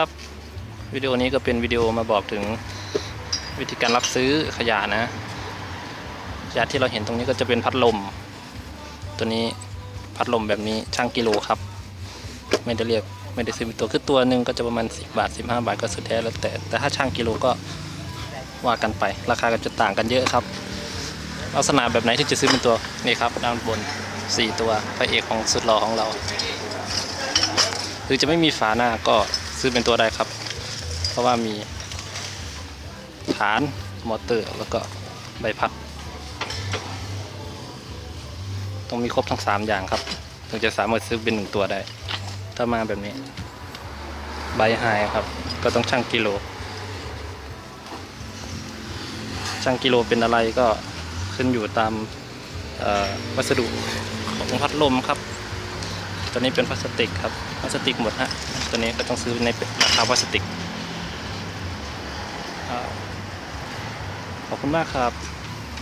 ครับวิดีโอนี้ก็เป็นวิดีโอมาบอกถึงวิธีการรับซื้อขยะนะขยะที่เราเห็นตรงนี้ก็จะเป็นพัดลม ตัวนี้พัดลมแบบนี้ช่างกิโลครับ ไม่ได้เรียกไม่ได้ซื้อเป็นตัวคือตัวหนึ่งก็จะประมาณ 10 บาท 15 บาทก็สุดแท้แล้วแต่แต่ถ้าช่างกิโลก็ว่ากันไป ราคาก็จะต่างกันเยอะครับ ลักษณะแบบไหนที่จะซื้อเป็นตัวนี่ครับด้านบน 4 ตัวพระเอกของสุดหล่อของเราหรือจะไม่มีฝาหน้าก็ ซื้อเป็นตัวได้ครับ เพราะว่ามีฐานมอเตอร์แล้วก็ใบพัดต้องมีครบทั้ง 3 อย่างครับ ถึงจะสามารถซื้อเป็นหนึ่งตัวได้ ถ้ามาแบบนี้ ใบหายครับ ก็ต้องชั่งกิโลชั่งกิโลเป็นอะไรก็ขึ้นอยู่ตามวัสดุของพัดลมครับ ตัวนี้เป็นพลาสติกครับพลาสติกหมดฮะตัวนี้ก็ต้องซื้อในราคาพลาสติกขอบคุณมากครับ